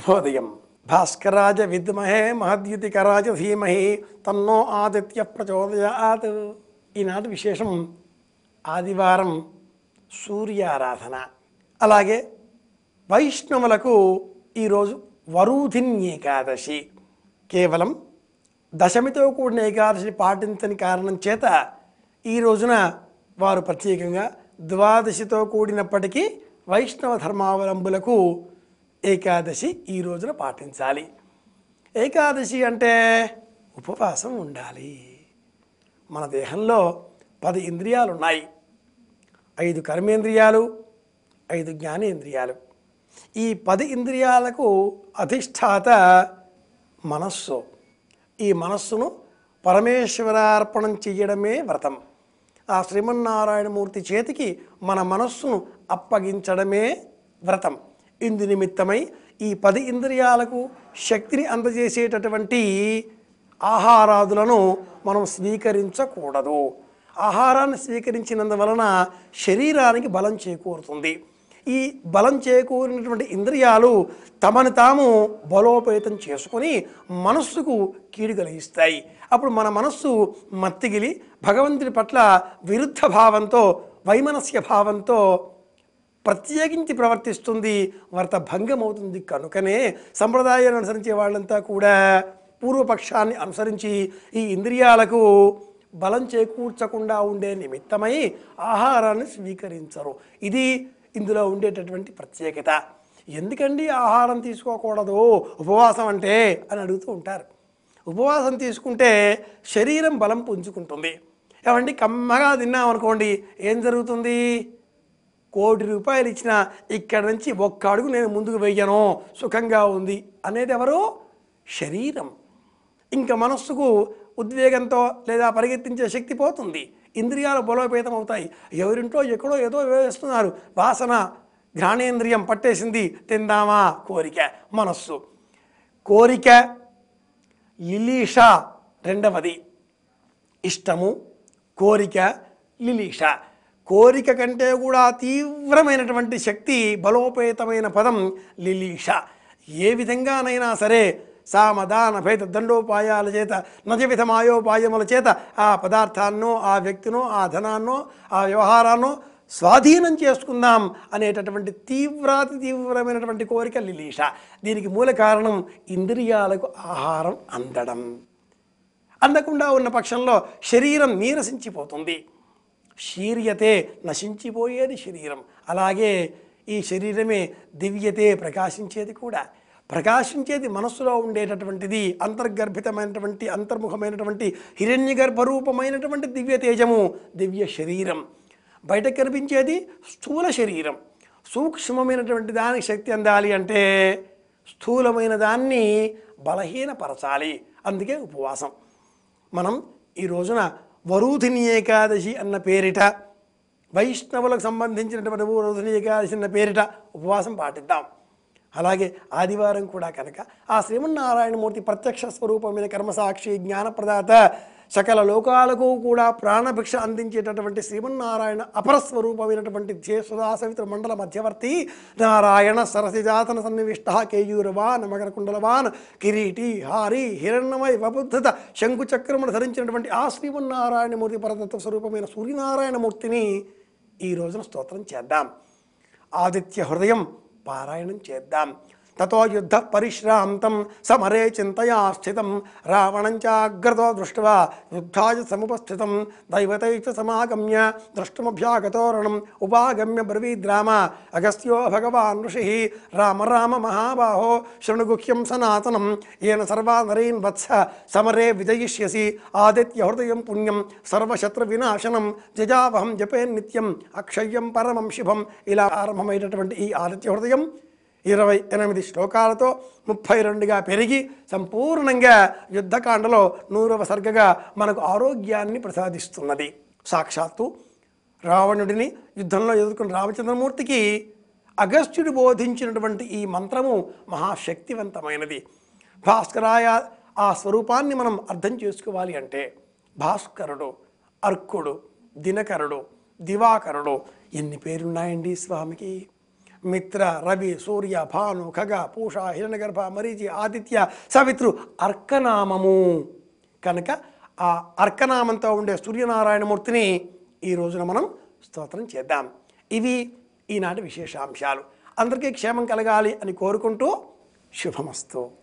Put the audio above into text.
శుభోదయం. భాస్కరాజ విద్మహే మహద్యుతికరాజ ధీమహి తన్నో ఆదిత్య ప్రచోదయాత్. ఈనాటి విశేషం ఆదివారం సూర్యారాధన. అలాగే వైష్ణవులకు ఈరోజు వరూధిన్ ఏకాదశి. కేవలం దశమితో కూడిన ఏకాదశి పాటించని కారణం చేత ఈ రోజున వారు ప్రత్యేకంగా ద్వాదశితో కూడినప్పటికీ వైష్ణవ ధర్మావలంబులకు ఏకాదశి ఈ రోజున పాటించాలి. ఏకాదశి అంటే ఉపవాసం ఉండాలి. మన దేహంలో పది ఇంద్రియాలు ఉన్నాయి ఐదు కర్మేంద్రియాలు ఐదు జ్ఞానేంద్రియాలు. ఈ పది ఇంద్రియాలకు అధిష్టాత మనస్సు. ఈ మనస్సును పరమేశ్వరార్పణం చెయ్యడమే వ్రతం. ఆ శ్రీమన్నారాయణమూర్తి చేతికి మన మనస్సును అప్పగించడమే వ్రతం. ఇందు నిమిత్తమై ఈ పది ఇంద్రియాలకు శక్తిని అందజేసేటటువంటి ఆహారాదులను మనం స్వీకరించకూడదు. ఆహారాన్ని స్వీకరించినందువలన శరీరానికి బలం చేకూరుతుంది. ఈ బలం చేకూరినటువంటి ఇంద్రియాలు తమను తాము బలోపేతం చేసుకొని మనస్సుకు కీడు కలిగిస్తాయి. అప్పుడు మన మనస్సు మత్తిగిలి భగవంతుడి పట్ల విరుద్ధ భావంతో వైమనస్య భావంతో ప్రత్యేకించి ప్రవర్తిస్తుంది వ్రత భంగం అవుతుంది కనుకనే సంప్రదాయాన్ని అనుసరించే వాళ్ళంతా కూడా పూర్వపక్షాన్ని అనుసరించి ఈ ఇంద్రియాలకు బలం చేకూర్చకుండా ఉండే నిమిత్తమై ఆహారాన్ని స్వీకరించరు. ఇది ఇందులో ఉండేటటువంటి ప్రత్యేకత. ఎందుకండి ఆహారం తీసుకోకూడదు? ఉపవాసం అంటే అని అడుగుతూ ఉంటారు. ఉపవాసం తీసుకుంటే శరీరం బలం పుంజుకుంటుంది. ఏమండి? కమ్మగా తిన్నామనుకోండి ఏం జరుగుతుంది? కోటి రూపాయలు ఇచ్చిన ఇక్కడ నుంచి ఒక్క అడుగు నేను ముందుకు వెయ్యను సుఖంగా ఉంది అనేది ఎవరు? శరీరం. ఇంకా మనస్సుకు ఉద్వేగంతో లేదా పరిగెత్తించే శక్తి పోతుంది. ఇంద్రియాలు బలోపేతం అవుతాయి. ఎవరింట్లో ఎక్కడో ఏదో వేస్తున్నారు. వాసన ఘ్రాణేంద్రియం పట్టేసింది. తిందామా? కోరిక. మనస్సు. కోరిక లిలీష. రెండవది. ఇష్టము కోరిక లిలీష. కోరిక కంటే కూడా తీవ్రమైనటువంటి శక్తి బలోపేతమైన పదం లిలీష. ఏ విధంగానైనా సరే సామదాన భేద దండోపాయాల చేత నజ విధమాయోపాయముల చేత ఆ పదార్థాన్నో ఆ వ్యక్తినో ఆ ధనాన్నో ఆ వ్యవహారాన్నో స్వాధీనం చేసుకుందాం అనేటటువంటి తీవ్రాతి తీవ్రమైనటువంటి కోరిక లిలీష. దీనికి మూల కారణం ఇంద్రియాలకు ఆహారం అందడం. అందకుండా ఉన్న పక్షంలో శరీరం నీరసించిపోతుంది. శీర్యతే నశించిపోయేది శరీరం. అలాగే ఈ శరీరమే దివ్యతే ప్రకాశించేది కూడా. ప్రకాశించేది మనస్సులో ఉండేటటువంటిది అంతర్గర్భితమైనటువంటి అంతర్ముఖమైనటువంటి హిరణ్య గర్భరూపమైనటువంటి దివ్య తేజము దివ్య శరీరం. బయట కనిపించేది స్థూల శరీరం. సూక్ష్మమైనటువంటి దానికి శక్తి అందాలి అంటే స్థూలమైన దాన్ని బలహీనపరచాలి. అందుకే ఉపవాసం. మనం ఈ రోజున వరూధిని ఏకాదశి అన్న పేరిట వైష్ణవులకు సంబంధించినటువంటి వరూధిని ఏకాదశి అన్న పేరిట ఉపవాసం పాటిద్దాం. అలాగే ఆదివారం కూడా కనుక ఆ శ్రీమన్నారాయణమూర్తి ప్రత్యక్ష స్వరూపమైన కర్మసాక్షి జ్ఞానప్రదాత సకల లోకాలకు కూడా ప్రాణభిక్ష అందించేటటువంటి శ్రీమన్నారాయణ అపరస్వరూపమైనటువంటి స్వరూపమైనటువంటి మండల మధ్యవర్తి నారాయణ సరసిజాతన సన్నివిష్ట కేయూరవాన్ మకరకుండలవాన్ కిరీటి హారి హిరణ్యమయ వబుద్ధత శంకుచక్రమును ధరించినటువంటి ఆ శ్రీమన్నారాయణమూర్తి పరతత్వ స్వరూపమైన సూర్యనారాయణమూర్తిని ఈ రోజున స్తోత్రం చేద్దాం. ఆదిత్య హృదయం పారాయణం చేద్దాం. తతో యుద్ధ పరిశ్రాంతం సమరే చింతయా స్థితం రావణంచాగ్రతో దృష్ట్వా యుద్ధాయ సముపస్థితం. దైవతై సమాగమ్య ద్రష్టుమభ్యాగతోరణం. ఉపాగమ్య బ్రవీద్రామ అగస్త్యో భగవాన్ ఋషి. రామ రామ మహాబాహో శృణుగుహ్యం సనాతనం. ఏన సర్వా నరీన్ వత్స సమరే విజయిష్యసి. ఆదిత్య హృదయం పుణ్యం సర్వశత్రు వినాశనం. జజావహం జపే నిత్యం అక్షయ్యం పరమం శుభం. ఇలా ఆరంభమైనటువంటి ఈ ఆదిత్య హృదయం ఇరవై ఎనిమిది శ్లోకాలతో ముప్పై రెండుగా పెరిగి సంపూర్ణంగా యుద్ధకాండలో నూరవ సర్గగా మనకు ఆరోగ్యాన్ని ప్రసాదిస్తున్నది. సాక్షాత్తు రావణుడిని యుద్ధంలో ఎదుర్కొన్న రామచంద్రమూర్తికి అగస్త్యుడు బోధించినటువంటి ఈ మంత్రము మహాశక్తివంతమైనది. భాస్కరాయ ఆ స్వరూపాన్ని మనం అర్థం చేసుకోవాలి అంటే భాస్కరుడు అర్కుడు దినకరుడు దివాకరుడు ఎన్ని పేరున్నాయండి స్వామికి? మిత్ర రవి సూర్య భాను ఖగ పూష హిరణగర్భ మరీచి ఆదిత్య సవిత్రు అర్కనామము. కనుక ఆ అర్కనామంతో ఉండే సూర్యనారాయణమూర్తిని ఈ రోజున మనం స్తోత్రం చేద్దాం. ఇవి ఈనాటి విశేషాంశాలు. అందరికీ క్షేమం కలగాలి అని కోరుకుంటూ శుభమస్తు.